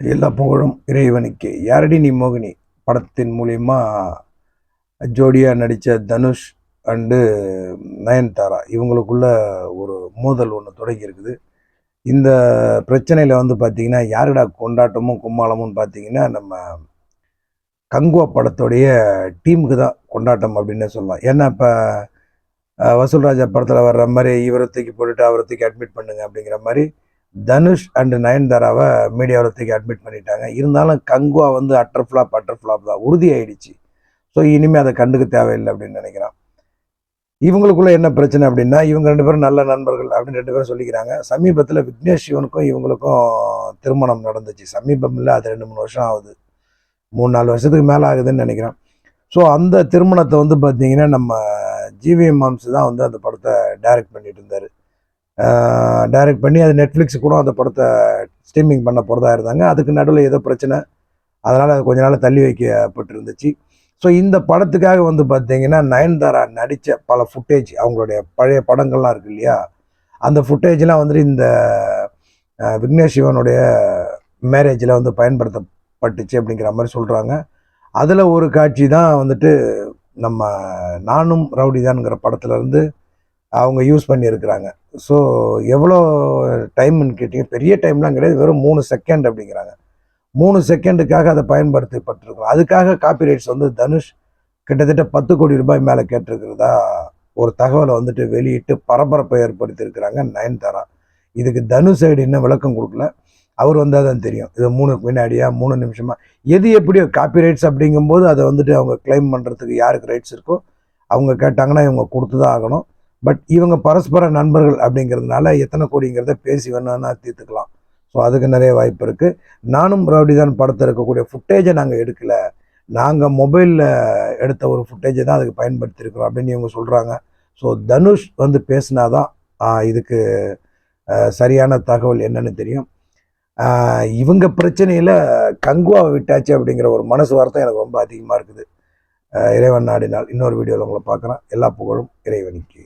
எல்லா புகழும் இறைவனுக்கு. யாரடி நீ மோகினி? படத்தின் மூலயமா ஜோடியாக நடித்த தனுஷ் அண்டு நயன்தாரா இவங்களுக்குள்ள ஒரு மோதல் ஒன்று தொடங்கி இருக்குது. இந்த பிரச்சனையில் வந்து பார்த்திங்கன்னா யாருடா கொண்டாட்டமும் கும்மாளமும் பார்த்திங்கன்னா நம்ம கங்குவா படத்துடைய டீமுக்கு தான் கொண்டாட்டம் அப்படின்னு சொல்லலாம். ஏன்னா இப்போ வசூல்ராஜா படத்தில் வர்ற மாதிரி இவரை தூக்கி போட்டுட்டு அவரை தூக்கி அட்மிட் பண்ணுங்க அப்படிங்கிற மாதிரி தனுஷ் அண்டு நயன்தாராவை மீடியாவில் தூக்கி அட்மிட் பண்ணிட்டாங்க. இருந்தாலும் கங்குவா வந்து அட்டர் ஃப்ளாப் அட்டர் ஃப்ளாப் தான். உறுதி ஆயிடுச்சு ஸோ இனிமேல் அதை கண்டுக்க தேவையில்லை அப்படின்னு நினைக்கிறான். இவங்களுக்குள்ள என்ன பிரச்சனை அப்படின்னா இவங்க ரெண்டு பேரும் நல்ல நண்பர்கள் அப்படின்னு ரெண்டு பேரும் சொல்லிக்கிறாங்க. சமீபத்தில் விக்னேஷ் சிவனுக்கும் இவங்களுக்கும் திருமணம் நடந்துச்சு. சமீபம் இல்லை அது ரெண்டு மூணு வருஷம் ஆகுது. மூணு நாலு வருஷத்துக்கு மேலே ஆகுதுன்னு நினைக்கிறேன். ஸோ அந்த திருமணத்தை வந்து பார்த்தீங்கன்னா நம்ம ஜிவிஎம் மாம்ஸ் தான் வந்து அந்த படத்தை டைரக்ட் பண்ணிட்டு இருந்தார். டைரக்ட் பண்ணி அது நெட்ஃப்ளிக்ஸ் கூட அந்த படத்தை ஸ்ட்ரீமிங் பண்ண போகிறதா இருந்தாங்க. அதுக்கு நடுவில் ஏதோ பிரச்சனை. அதனால் அது கொஞ்ச நாள் தள்ளி வைக்கப்பட்டிருந்துச்சு. ஸோ இந்த படத்துக்காக வந்து பார்த்தீங்கன்னா நயன்தாரா நடித்த பல ஃபுட்டேஜ் அவங்களுடைய பழைய படங்கள்லாம் இருக்கு இல்லையா? அந்த ஃபுட்டேஜ்லாம் வந்துட்டு இந்த விக்னேஷ் சிவனுடைய மேரேஜில் வந்து பயன்படுத்தப்பட்டுச்சு அப்படிங்கிற மாதிரி சொல்கிறாங்க அதில் ஒரு காட்சி தான் வந்துட்டு நம்ம நானும் ரவுடி தானுங்கிற படத்துலேருந்து அவங்க யூஸ் பண்ணியிருக்கிறாங்க. ஸோ எவ்வளோ டைம்னு கேட்டிங்க பெரிய டைம்லாம் கிடையாது வெறும் மூணு செகண்ட் அப்படிங்கிறாங்க. மூணு செகண்டுக்காக அதை பயன்படுத்தப்பட்டிருக்கிறோம். அதுக்காக காப்பிரைட்ஸ் வந்து தனுஷ் கிட்டத்தட்ட பத்து கோடி ரூபாய் மேலே கேட்டிருக்கிறதா ஒரு தகவலை வந்துட்டு வெளியிட்டு பரபரப்பை ஏற்படுத்தியிருக்கிறாங்க நயன்தாரா. இதுக்கு தனுஷ் சைடு இன்னும் விளக்கம் கொடுக்கல. அவர் வந்தால் தான் தெரியும். இது மூணு வினாடியா மூணு நிமிஷமா? எது எப்படியோ காப்பிரைட்ஸ் அப்படிங்கும்போது அதை வந்துட்டு அவங்க கிளைம் பண்ணுறதுக்கு யாருக்கு ரைட்ஸ் இருக்கோ அவங்க கேட்டாங்கன்னா இவங்க கொடுத்து தான் ஆகணும். பட் இவங்க பரஸ்பர நண்பர்கள் அப்படிங்கிறதுனால எத்தனை கோடிங்கிறத பேசி வேணும்னா தீர்த்துக்கலாம். ஸோ அதுக்கு நிறைய வாய்ப்பு இருக்குது நானும் ரவுடிதான் படத்தில் இருக்கக்கூடிய ஃபுட்டேஜை நாங்கள் எடுக்கலை. நாங்கள் மொபைலில் எடுத்த ஒரு ஃபுட்டேஜை தான் அதுக்கு பயன்படுத்தியிருக்கிறோம் அப்படின்னு இவங்க சொல்கிறாங்க ஸோ தனுஷ் வந்து பேசினாதான் இதுக்கு சரியான தகவல் என்னன்னு தெரியும். இவங்க பிரச்சனையில் கங்குவாவை விட்டாச்சு அப்படிங்கிற ஒரு மனசு வார்த்தை எனக்கு ரொம்ப அதிகமாக இருக்குது. இறைவன் நாடினால் இன்னொரு வீடியோவில் உங்களை பார்க்குறேன். எல்லா புகழும் இறைவனுக்கு.